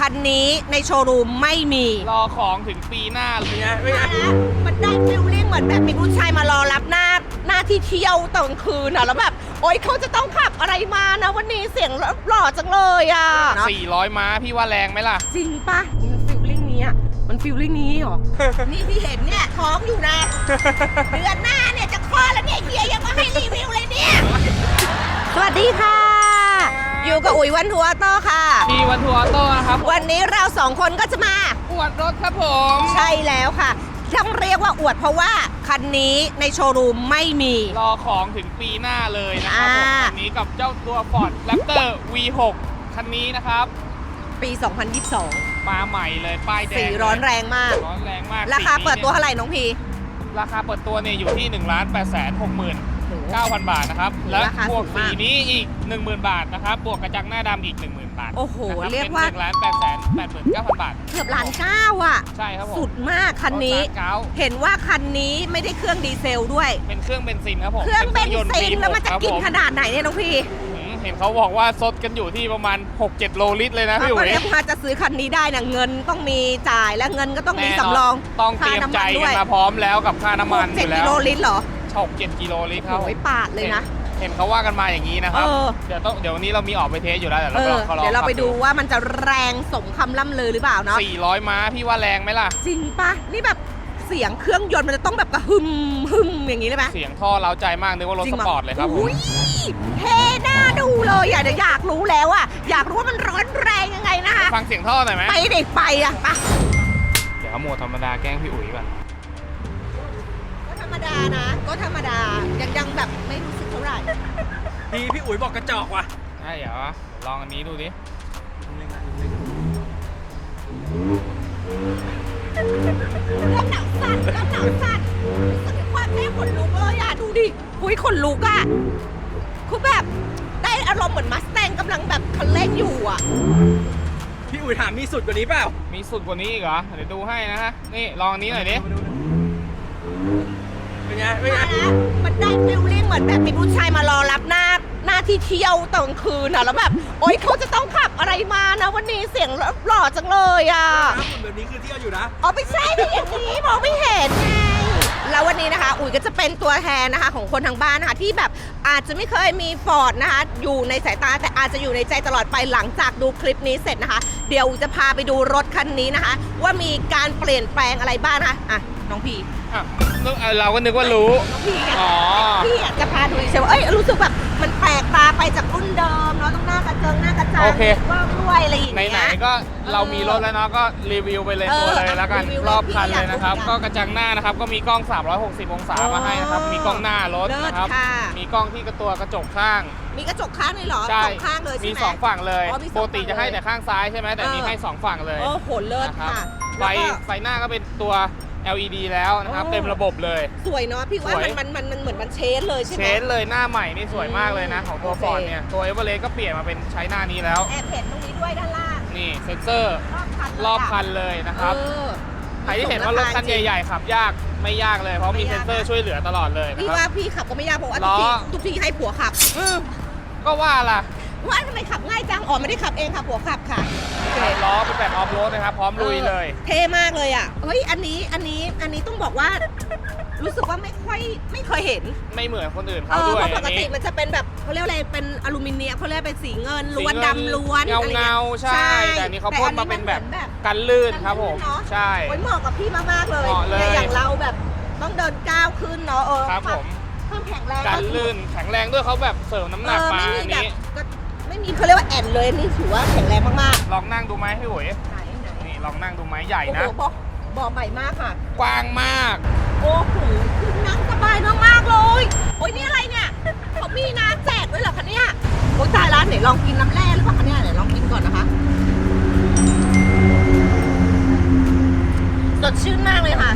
คันนี้ในโชว์รูมไม่มีรอของถึงปีหน้าเลยนะไม่นะมันได้ฟิลลิ่งเหมือนแบบมีผู้ชายมารอรับหน้าหน้าที่เที่ยวตอนกลางคืนอะแล้วแบบ โอ๊ยเขาจะต้องขับอะไรมานะวันนี้เสียงหล่อจังเลยอะ400 ม้าพี่ว่าแรงไหมล่ะ จริงปะมันฟิลลิ่งนี้อะมันฟิลลิ่งนี้เหรอ นี่ที่เห็นเนี่ยท้องอยู่นะ เดือนหน้าเนี่ยจะคลอดแล้วเนี่ยเฮียยังมาให้รีวิวเลยเนี่ย สวัสดีค่ะ อยู่กับอุ๋ยวันทัวร์โต้ค่ะ มีวันทัวร์ออโต้นะครับวันนี้เราสองคนก็จะมา อวดรถครับผมใช่แล้วค่ะ ต้องเรียกว่าอวดเพราะว่า คันนี้ในโชว์รูมไม่มี รอของถึงปีหน้าเลยนะครับผมอ่า คันนี้กับเจ้าตัว Ford Raptor V6 คันนี้นะครับ ปี 2022 มาใหม่เลยป้ายแดงสีร้อนแรงมาก ร้อนแรงมากราคาสีนี้เปิดตัวเท่าไหร่น้องพี ราคาเปิดตัวเนี่ยอยู่ที่1 8 6 9 0 0 0 บาทนะครับ และราคาบวกสูงสีมาก นี้อีก 10,000 บาทนะครับ บวกกระจังหน้าดำอีก 10,000 บาทโอ้โห นะคบเรียกว่าเป็น1 8 8 9 0 0 0 บาทเกือบล้านเก้าอะ ใช่ครับผมสุดมากคันนี้ รถร้าเก้าเห็นว่าคันนี้ไม่ได้เครื่องดีเซลด้วย เป็นเครื่องเบนซินครับผมเครื่องเบนยต์ซิน V6 แล้วมันจะครับกินผขนาดไหนเนี่ยน้องพีอืมเห็นเขาบอกว่าซดกันอยู่ที่ประมาณ 6-7 โลลิตรเลยนะพี่ก็อุ๋ยเรียกว่าจะซื้อคันนี้ได้เนี่ยเงินต้องมีจ่ายและเงินก็ต้องมีแน่นนสำรองต้องเตรียมใจค่าำกันด้วยมาพร้อมแล้วกับค่าน้ำมันอเจ็ดยู่แล้กิว โลลิตรเหรอ หกเจ็ดกิโลลิตรครับโอ้ยปาดเลยนะ เห็นเขาว่ากันมาอย่างนี้นะครับ เออ เดี๋ยวต้องเดี๋ยววันนี้เรามีออกไปเทสอยู่แล้วเดี๋ยวเอเราอไปลองเดี๋ยวเราไปดูว่ามันจะแรงสมคำล่ำลือหรือเปล่าเนาะสี่ร้อยม้าพี่ว่าแรงไหมล่ะ จริงปะนี่แบบเสียงเครื่องยนต์มันจะต้องแบบกระหึมหึมอย่างนี้เลยไหมเสียงท่อเล้าใจมากนึกว่ารถจสงหปอร์ตเลยครับผมอุ้ยเท่น่าดูเลยอยากจะอยากรู้แล้วอะอยากรู้ว่ามันร้อนแรงยังไงนะคะ ฟังเสียงท่อหน่อยไหมไปเด็กไปอะไปะเดี๋ยวเอาโหมดธรรมดาแกล้งพี่อุ๋ยก่อนก็ ธรรมดานะ ก็ธรรมดา ยังยังแบบไม่รู้สึกเท่าไหร่พี่พี่อุ๋ยบอกกระจอกว่ะ ใช่เดี๋ยวลองอันนี้ดูดิเรื่องหนังสั่นเรื่องหนังสั่นรู้สึกถึงความเท่ขนลุกเลยอะดูดิหุยขนลุกอะคือแบบได้อารมณ์เหมือนมัสแตงกำลังแบบคันเร่งอยู่อะพี่อุ๋ยถามมีสุดกว่านี้เปล่า มีสุดกว่านี้อีกเหรอ เดี๋ยวดูให้นะฮะ นี่ลองอันนี้หน่อยดิ เป็นไงเป็นไงมาแล้วมันได้ฟิลลิ่งเหมือนแบบมีผู้ชายมารอรับหน้าหน้าที่เที่ยวตอนกลางคืนอะแล้วแบบ โอ๊ยเขาจะต้องขับอะไรมานะวันนี้เสียงหล่อจังเลยอะน้ำหุ่นแบบนี้คือเที่ยวอยู่นะอ๋อไม่ใช่ไม่อย่างนี้มองไม่เห็นไงแล้ววันนี้นะคะ อุ๋ยก็จะเป็นตัวแทนนะคะ ของคนทางบ้านนะคะ ที่แบบอาจจะไม่เคยมีฟอร์ดนะคะ อยู่ในสายตาแต่อาจจะอยู่ในใจตลอดไปหลังจากดูคลิปนี้เสร็จนะคะ เดี๋ยวอุ๋ยจะพาไปดูรถคันนี้นะคะ ว่ามีการเปลี่ยนแปลงอะไรบ้างนะคะอะ น้องพีอะนึกเอ่อเราก็นึกว่ารู้ น้องพีไงอ๋อ พี่อยากจะพาดูเฉยๆว่าเอ้ยรู้สึกแบบมันแปลกตาไปจากรุ่นเดิมเนาะต้องหน้ากระเจิงหน้ากระจายโอเคว่าด้วยอะไรอย่างไหเงี้ยนๆก็เรามีรถแล้วเนาะก็รีวิวไปเลยเออตัวเลยแล้วกันรีวิวรอบคันพี่เลยอยากนะครับรู้ก็กระจังหน้านะครับ ก็มีกล้อง 360 องศามาให้นะครับอ๋อมีกล้องหน้ารถเลิศนะครับค่ะ มีกล้องที่กระตัวกระจกข้าง มีกระจกข้างเลยเหรอใช่สองข้างเลยใช่มีไหม สองฝั่งเลยอ๋อมีสองปกติจะให้ฝั่งเลยแต่ข้างซ้ายใช่ไหมแต่เออมีให้สองฝั่งเลยโอ้โหเลิศนะครับค่ะไฟแล้วก็ ไฟหน้าก็เป็นตัว LED แล้วนะครับโอ้เต็มระบบเลย สวยเนาะพี่ว่าสวย มันมันมันมันเหมือนมันเชดเลยใช่ไหเชมดเลยหน้าใหม่นี่สวยมากเลยนะ ของตัวโอเค ฟอร์ดเนี่ย ตัวเอเวอเรสต์ก็เปลี่ยนมาเป็นใช้หน้านี้แล้ว แอบเห็นตรงนี้ด้วยด้านล่างนี่เซ็นเซอร์รอบคันเลยะรอบคันเลยนะครับ เออ ใครที่เห็นว่ารถคันใหญ่ๆขับยากไม่ยากเลยเพราะมีไม่เซ็ยากนเซอร์ช่วยเหลือตลอดเลยนะพี่คว่ารับ พี่ขับก็ไม่ยากเพราะว่าล้ทุกอทีทุกทีให้ผัวขับ อืมก็ว่าล่ะ ว่าทำไมขับง่ายจังอ๋อไม่ได้ขับเองค่ะผัวขับค่ะโอเคล้อเป็นแบบออฟโรดนะครับ พร้อมลุยเลย เท่มากเลยอะเฮ้ยอันนี้อันนี้อันนี้ต้องบอกว่า รู้สึกว่าไม่ค่อยไม่เคยเห็นไม่เหมือนคนอื่นเอเขาอด้วยเพราะปกอันตินี้มันจะเป็นแบบเขาเรียกอะไรเป็นอลูมิเนียมเขาเรียกเป็นสีเงินล้วนสีเงินดำล้วนเงาอะไรเงางี้ยๆใช่ แต่อันนี้เขาพ่นมาเป็นแบบต่อักันลื่นครับผมกันลื่นเนอะใช่ โอ้ยเหมาะกับพี่มากๆเลยเหมาะเลย นี่อย่างเราแบบต้องเดินก้าวขึ้นเนาะเออครับผมเพิ่มแข็งแรง กันลื่นแข็งแรงด้วยเขาแบบเสริมน้ำหนักเออมาไม่อันมีแบบนี้ก็ ไม่มีเขาเรียกว่าแอนเลยนี่ถือว่าแข็งแรงมากลองนั่งดูไหมพี่อุ๋ยๆไหนไหนนี่ลองนั่งดูไหมใหญ่โอ้โหนะ บอกบอกใหม่มากค่ะ กว้างมาก โอ้โหคือนั่งสบายมากๆเลย โอ้ยนี่อะไรเนี่ยเขามีน้ำแจกด้วยเหรอคะเนี่ยโอ้ยตายร้านไหนลองกินน้ำแร่หรือเปล่าคะเนี่ยไหนลองกินก่อนนะคะ สดชื่นมากเลยค่ะ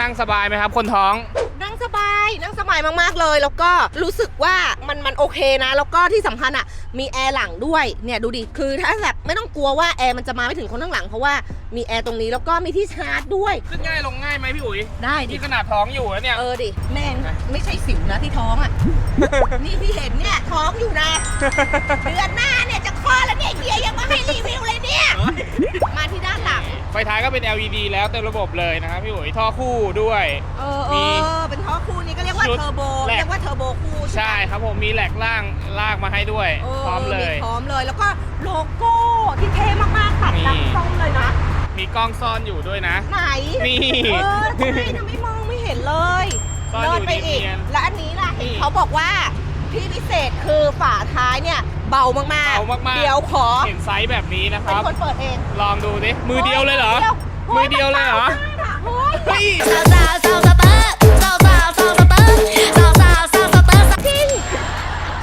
นั่งสบายไหมครับ คนท้องนั่งสบายนั่งสบายมากๆเลย แล้วก็รู้สึกว่ามันมันโอเคนะ แล้วก็ที่สำคัญอะมีแอร์หลังด้วยเนี่ยดูดิคือถ้าแบบไม่ต้องกลัวว่าแอร์มันจะมาไม่ถึงคนข้างหลังเพราะว่ามีแอร์ตรงนี้แล้วก็มีที่ชาร์จด้วยขึ้นง่ายลงง่ายไหมพี่อุ๋ยได้ดินี่ขนาดท้องอยู่แล้วเนี่ยเออดิแม่งไม่ใช่สิวนะที่ท้องอะนี่ที่เห็นเนี่ยท้องอยู่นะเดือนหน้าเนี่ยจะคเฟอร์แล้วเนี่ยเฮียยังมาให้รีวิวเลยเนี่ยเฮ้ยมาที่ด้านหลัง ไฟท้ายก็เป็น LED แล้วเต็มระบบเลยนะครับพี่อุ๋ยท่อคู่ด้วย เออเอมีอเป็นท่อคู่นี้ก็เรียกว่าชุดเทอร์โบแรกเรียกว่าเทอร์โบคู่ใช่ใช่ไหมครับผมมีแหลกล่างลากมาให้ด้วยเพร้อมเลย พร้อมเลยแล้วก็โลโก้ที่เท่มากๆตัดนี่ดำส้มเลยนะ มีกล้องซ่อนอยู่ด้วยนะ ไหนนี่เออทำไมนะไม่มองไม่เห็นเลยซ่อนอยู่เดินไปอีก เนียนและอันนี้ล่ะนี่เห็นเขาบอกว่าที่พิเศษคือฝาท้ายเนี่ย เบามากๆเบามากๆ เดี๋ยวขอเห็นไซส์แบบนี้นะคเป็นรับ คนเปิดเองลองดูดิ มือเดียวเลยเหรอ มือเดียวเลยเหรอ เฮ้ยเฮ้ยสาวสาวสาวสเตอร์สาวสาวสาวสเตอร์สาวสาวสาวสเตอร์จริง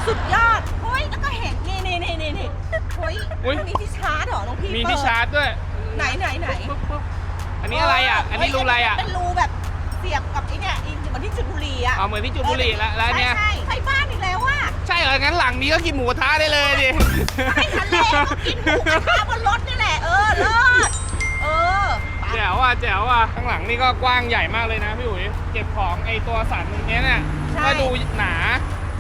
สุดยอดเฮ้ยแล้วก็เห็นนี่นี่นี่นี่นี่เฮ้ยอุ๊ยมันมีที่ชาร์จเหรอน้องพี่มีที่ชาร์จด้วย ไหนไหนไหนปึ๊บปึ๊บอันนี้อะไรอะ อันนี้รูอะไรอะ เป็นรูแบบเสียบกับไอ้เนี่ยอีเห มือนที่จุดบุหรี่อะเอาเหมือนที่จุดบุหรี่แล้วแล้วอันเนี้ยใช่ใช่ใช่บ้านอีกแล้วอะใช่เหรองั้นหลังนี้ก็กินหมูกระทะได้เลยดิไม่ทันเลยก็กินหมูกระทะบนรถนี่แหละเออเลิศเออไปแจ๋วอะแจ๋วอะข้างหลังนี่ก็กว้างใหญ่มากเลยนะพี่อุ๋ยเก็บของไอตัวสันเนี้ยเนี่ยก็ดูหนา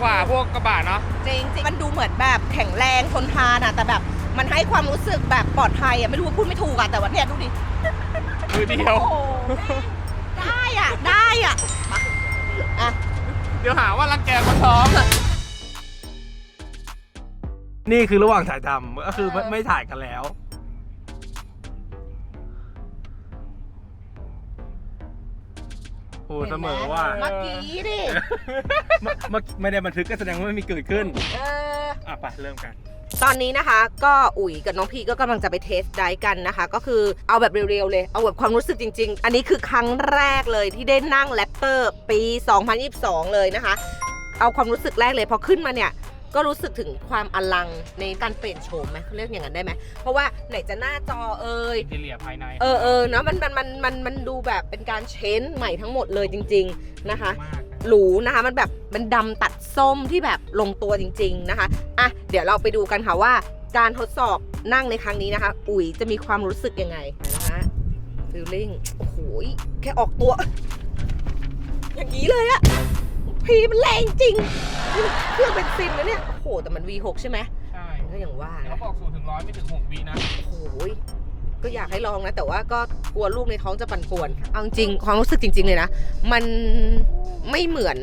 กว่าพวกกระบะเนาะจริงจริงมันดูเหมือนแบบแข็งแรงทนทานอะแต่แบบมันให้ความรู้สึกแบบปลอดภัยอะไม่รู้ว่าพูดไม่ถูกอะแต่ว่าเนี่ยดูดิมือเดียว โอ้โหได้อะได้อะมา อะ เดี๋ยวหาว่ารังแกคนท้องนี่คือระหว่างถ่ายทำก็คือไม่ไม่ถ่ายกันแล้ว โอ้เสมอว่าเมื่อกี้ดิเมื่อเมื่อไม่ได้บันทึกก็แสดงว่าไม่มีเกิดขึ้น เออ อะไปเริ่มกัน ตอนนี้นะคะก็อุ๋ยกับน้องพีก็กำลังจะไปเทสได้กันนะคะ ก็คือเอาแบบเร็วๆเลย เอาแบบความรู้สึกจริง ๆ อันนี้คือครั้งแรกเลยที่ได้นั่งแรปเตอร์ปี 2022 เลยนะคะ เอาความรู้สึกแรกเลยพอขึ้นมาเนี่ยก็รู้สึกถึงความอลังในการเปลี่ยนโฉมไหมเขาเรียกอย่างนั้นได้ไหม เพราะว่าไหนจะหน้าจอเอ่ยอินทีเลียภายในเออเออเนาะมันมันมันมันมันดูแบบเป็นการเชนใหม่ทั้งหมดเลยจริง ๆนะคะมากนะ หรูนะคะ มันแบบมันดำตัดส้มที่แบบลงตัวจริง ๆนะคะอะเดี๋ยวเราไปดูกันค่ะว่า การทดสอบนั่งในครั้งนี้นะคะ อุ๋ยจะมีความรู้สึกยังไงนะคะฟิลลิ่งโอ้โหแค่ออกตัว อย่างนี้เลยอะพีมันแรงจริงนี่มันเครื่องเป็นซินนะเนี่ยโอ้โหแต่มัน V6 ใช่ไหมใช่ก็อย่างว่าเขานะบอกสูตรถึงร้อยไม่ถึงหกวินะโอ้โห ก็อยากให้ลองนะ แต่ว่าก็กลัวลูกในท้องจะปั่นป่วน เอาจริงความรู้สึกจริง ๆ เลยนะ มันไม่เหมือน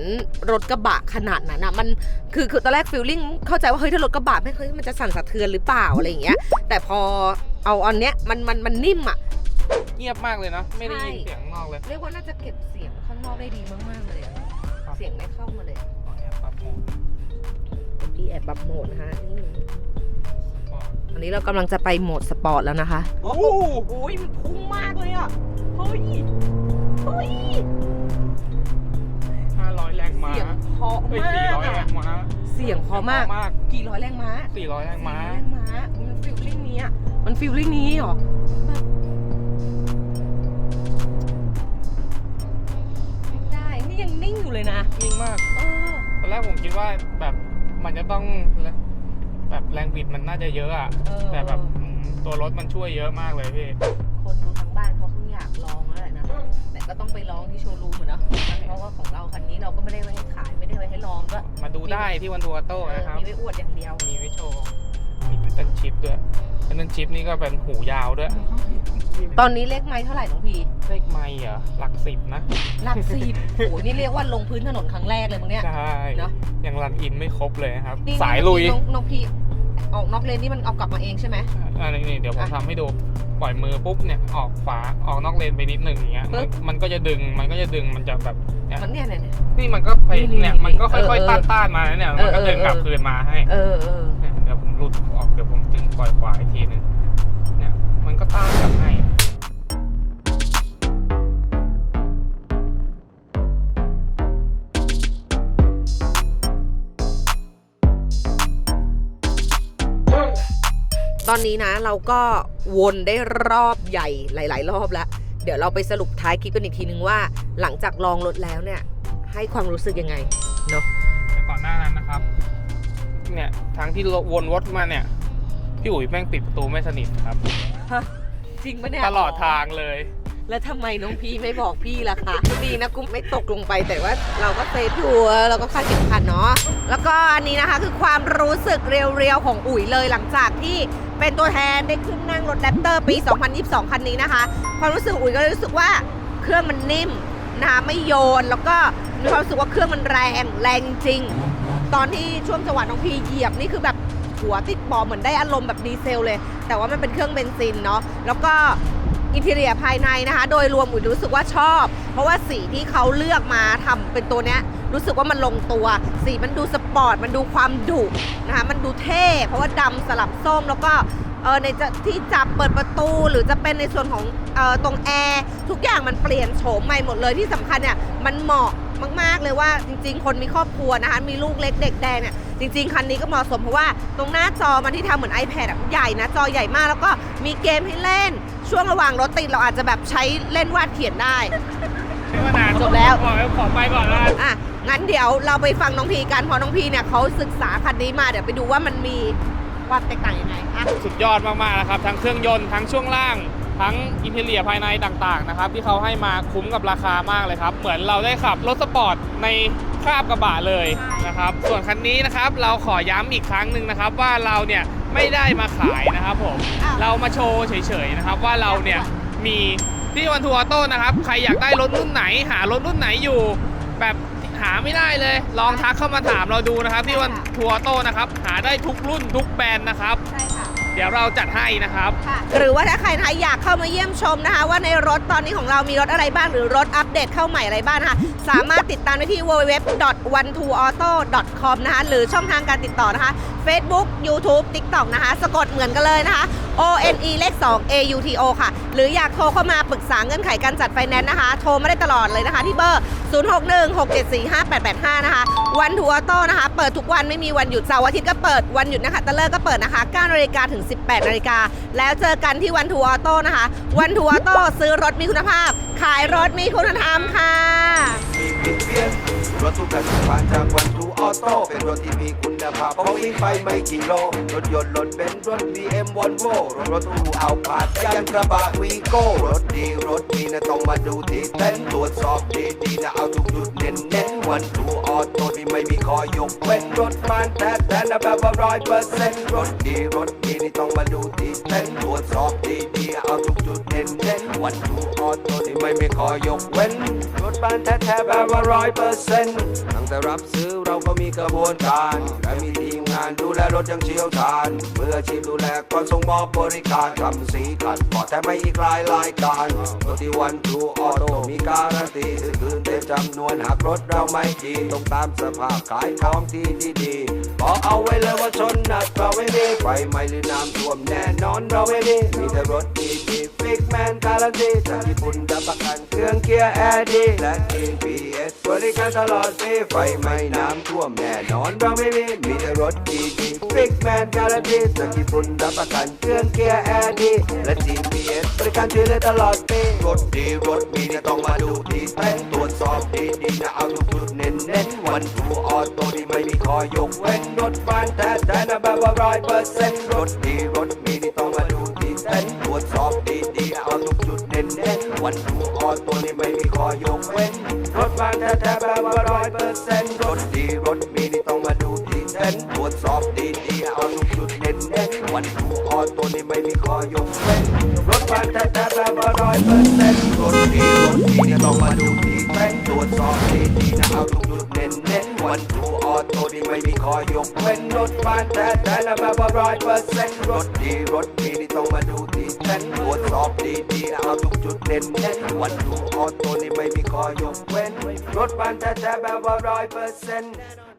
รถกระบะขนาดนั้นอะมันคือคือตอนแรกฟิลลิ่งเข้าใจว่าเฮ้ยถ้ารถกระบะไม่เฮ้ยมันจะสั่นสะเทือนหรือเปล่าอะไรอย่างเงี้ย แต่พอเอาอันเนี้ยมันมันมันนิ่มอะ เงียบมากเลยนะ ไม่ได้ยินใช่ เสียงข้างนอกเลยเรียกว่าน่าจะเก็บเสียงข้างนอกได้ดีมากๆเลยอะเสียงไม่เข้ามาเลย ขอแอบปรับโหมด พี่แอบปรับโหมดนะคะนี่ก่ อนอันนี้เรากำลังจะไปโหมดสปอร์ตแล้วนะคะ โอ้โหโอ้ยมันพุ่งมากเลยอะเฮ้ย เฮ้ยห้าร้อยแรงม้าเสียงเพราะเฮ้ยมาสี่กร้อยแรอะงม้าเสียงเพราะมากมาก กี่ร้อยแรงม้า สี่ร้อยแรงม้า แรงม้ามันฟิลลิ่งนี้อะมันฟิลลิ่งนี้เหรอแบบไม่ได้นี่ยังนิ่งอยู่เลยนะ นิ่งมาก เออ ตอนแรกผมคิดว่าแบบมันจะต้อง แบบแรงบิดมันน่าจะเยอะอะ เออ แต่แบบอืมตัวรถมันช่วยเยอะมากเลยพี่ คนดูทางบ้านเขาคงอยากลองแล้วแหละนะ แต่ก็ต้องไปลองที่โชว์รูมอะเนาะเพราะว่าของเราคันนี้เราก็ไม่ได้ไว้ให้ขายไม่ได้ไว้ให้ลองด้วยมาดูได้ที่วันทัวร์โต้เออนะครับ มีไว้อวดอย่างเดียว มีไว้โชว์ มีแพทเทิร์นชิปด้วยแพทเทิร์นชิปนี่ก็เป็นหูยาวด้วย ตอนนี้เลขไม้เท่าไหร่น้องพีเลขไม่เหรอหลักสิบนะ หลักสิบโอ้ยนี่เรียกว่าลงพื้นถนนครั้งแรกเลยมึงเนี่ย ใช่เนอะ ยังรันอินไม่ครบเลยนะครับ นี่สายลุยน้องน้องพี่ออกนอกเลนนี่มันเอากลับมาเองใช่ไหม อันนี้เดี๋ยวผมอะทำให้ดูปล่อยมือปุ๊บเนี่ยออกขวาออกนอกเลนไปนิดหนึ่งอย่างเงี้ยปึ๊มันบ มันก็จะดึงมันก็จะดึงมันจะแบบเนี่ยมันเนี่ยเนี่ยเนี่ย นี่มันก็ไปนี่เนี่ยนี่มันก็เออค่อยเออๆต้านต้านๆมาเนี่ยมันก็เออเออ ดึงกลับเออคืนมาให้ เออเออ ออกเดี๋ยวผมจึงปล่อยขวาอีกทีหนึงเนี่ยมันก็ต้านกลับให้ตอนนี้นะเราก็วนได้รอบใหญ่หลาย ๆ รอบแล้ว เดี๋ยวเราไปสรุปท้ายคลิปกันอีกทีนึงว่า หลังจากลองรถแล้วเนี่ย ให้ความรู้สึกยังไงเนาะแต่ก่อนหน้านั้นนะครับ เนี่ยทางที่วนรถมาเนี่ย พี่อุ๋ยแม่งปิดประตูไม่สนิทครับจริงปะเนี่ยตลอดทางเลย แล้วทำไมน้องพี่ไม่บอกพี่ล่ะคะดีนะกูไม่ตกลงไปแต่ว่าเราก็เซฟอยู่เราก็คาดเข็มขัดเนาะแล้วก็อันนี้นะคะคือความรู้สึกเรียวๆของอุ๋ยเลยหลังจากที่เป็นตัวแทนได้ขึ้นนั่งรถแรปเตอร์ปี 2022 คันนี้นะคะ ความรู้สึกอุ๋ยก็เลยรู้สึกว่าเครื่องมันนิ่มนะคะไม่โยนแล้วก็มีความรู้สึกว่าเครื่องมันแรงแรงจริง ตอนที่ช่วงจังหวะน้องพีเหยียบนี่คือแบบหัวติดปอเหมือนได้อารมณ์แบบดีเซลเลย แต่ว่ามันเป็นเครื่องเบนซินเนาะแล้วก็อินเทเรียภายในนะคะ โดยรวมอุ๋ยรู้สึกว่าชอบ เพราะว่าสีที่เขาเลือกมาทำเป็นตัวเนี้ยรู้สึกว่ามันลงตัว สีมันดูสปอร์ต มันดูความดุนะคะ มันดูเท่ เพราะว่าดำสลับส้มแล้วก็ เออในจะที่จับเปิดประตูหรือจะเป็นในส่วนของเออตรงแอร์ทุกอย่างมันเปลี่ยนโฉมใหม่หมดเลยที่สำคัญเนี่ยมันเหมาะมาก ๆ เลยว่าจริง ๆ คนมีครอบครัวนะคะมีลูกเล็กเด็กแดงเนี่ยจริง ๆ คันนี้ก็เหมาะสมเพราะว่าตรงหน้าจอมันที่ทำเหมือน iPad อะใหญ่นะจอใหญ่มากแล้วก็มีเกมให้เล่น ช่วงระหว่างรถติดเราอาจจะแบบใช้เล่นวาดเขียนได้ไม่ว่านานจบแล้วขอขอไปก่อนแล้วกันอะงั้นเดี๋ยวเราไปฟังน้องพีกันเพราะน้องพีเนี่ยเขาศึกษาคันนี้มาเดี๋ยวไปดูว่ามันมี ความแตกต่างยังไงอะสุดยอดมากๆนะครับทั้งเครื่องยนต์ทั้งช่วงล่าง ทั้งอินเทเรียภายในต่างๆนะครับที่เขาให้มาคุ้มกับราคามากเลยครับ เหมือนเราได้ขับรถสปอร์ตในคราบกระบะเลยนะครับส่วนคันนี้นะครับเราขอย้ำอีกครั้งหนึ่งนะครับว่าเราเนี่ยไม่ได้มาขายนะครับผมอ้าวเรามาโชว์เฉยๆนะครับว่าเราเนี่ยมีที่วันทัวร์โต้นะครับ ใครอยากได้รถรุ่นไหน หารถรุ่นไหนอยู่ แบบ หาไม่ได้เลย ลองทักเข้ามาถามเราดูนะครับ ที่วันทัวร์โต้นะครับ หาได้ทุกรุ่นทุกแบรนด์นะครับ ใช่ค่ะ เดี๋ยวเราจัดให้นะครับหรือว่าถ้าใครนะคะอยากเข้ามาเยี่ยมชมนะคะ ว่าในรถตอนนี้ของเรามีรถอะไรบ้างหรือรถอัปเดตเข้าใหม่อะไรบ้างนะคะสามารถติดตามได้ที่ www.12auto.com นะคะหรือช่องทางการติดต่อนะคะ Facebook YouTube TikTok นะคะ สะกดเหมือนกันเลยนะคะ O N E เลข2 A U T O ค่ะ หรืออยากโทรเข้ามาปรึกษาเงื่อนไขการจัดไฟแนนซ์นะคะ โทรมาได้ตลอดเลยนะคะ ที่เบอร์ 0616745885 นะคะวันทูออโต้นะคะ เปิดทุกวันไม่มีวันหยุดเสาร์อาทิตย์ก็เปิดวันหยุดนะคะตะเลิกก็เปิดนะคะ9นาฬิกาถึง 18นาฬิกาแล้วเจอกันที่วันทูออโต้นะคะ วันทูออโต้ซื้อรถมีคุณภาพ ขายรถมีคุณธรรมค่ะ มีปิดเปลี่ยนรถทุกคันผ่านจากวันทูออโต้เป็นรถที่มีคุณภาพเพราะวิ่งไปไม่กี่โลรถยนต์รถเบนซ์รถบีเอ็มวอลโวรถรถตู้เอาผาดยันกระบะวีโก้รถดีรถดีนะต้องมาดูที่เต้นตรวจสอบดีดีนะเอาทุกจุดเน้นเน้นวันทูออโต้ที่ไม่มีคอยกเว้นรถมันแท้แต่นะแบบว่าร้อยเปอร์เซ็นต์รถดีรถดีนี่ต้องมาดูที่เต้นตรวจสอบดีดีเอาทุกจุดเน้นเน้นวันทูออโต้ที่ไม่มีคอยกเว้นรถบ้านแท้ๆแบบว่าร้อยเปอร์เซ็นต์ตั้งแต่รับซื้อเราก็มีกระบวนการ และมีทีมงานดูแลรถอยังเชี่ยวชาญเมื่อชีพดูแลก่อนส่งมอบบริการทำสีขัดปอดแต่ไม่อีกลายรายการรถที่วันทูออโต้มีการันตีคืนเต็มจำนวนหากรถเราไม่ดีต้องตามสภาพขายของที่ดีๆบอกเอาไว้เลยว่าชนหนักเราไม่มีไฟไหม้หรือน้ำท่วมแน่นอนเราไม่มีมีแต่รถดีๆฟิกแมนการันตีจากญี่ปุ่นรับประกันเครื่องเกียร์แอร์ดีและ TPS บริการตลอดฟรีไฟไหม้น้ำท่วมแน่นอนเราไม่มี มีแต่รถดีๆฟิกแมนการันตีจากญี่ปุ่นรับประกันเครื่องเกียร์แอร์ดีและ TPS บริการช่วยเหลือตลอดปีรถดีรถมีเนี่ยต้องมาดูที่เต้นตรวจสอบดีดีๆนะเอาทุกจุดเน้นเน้นวันทูออโต้ที่ไม่มีคอยยกเว้นรถบ้านแท้แต่นะแบบว่าร้อยเปอร์เซ็นต์รถดีรถมีนี่ต้องมาดูที่เต้นตรวจสอบดี วันดูคอตัวนี้ไม่มีคอยกเว้น รถบางแท้แท้แบบว่าร้อยเปอร์เซ็นต์รถดีรถมีนี่ต้องมาดูดีเต้นตรวจสอบดีดีๆเอาทุกจุดเน้นเน้นๆวันดูคอตัวนี้ไม่มีคอยกเว้น รถบางแท้แท้แบบว่าร้อยเปอร์เซ็นต์รถดีรถมีนี่ต้องมาดูดีเต้นตรวจสอบดีดีๆนะเอาทุก เน้นเน้นวันทูออโต้นี่ไม่มีคอยยกเว้นรถบ้านแท้แต่ละแบบว่าร้อยเปอร์เซ็นต์รถดีรถดีนี่ต้องมาดูที่เต้นตรวจสอบดีดีๆเอาทุกจุดเน้นเน้นวันทูออโต้นี่ไม่มีคอยยกเว้นรถบ้านแท้แต่แบบว่าร้อยเปอร์เซ็นต์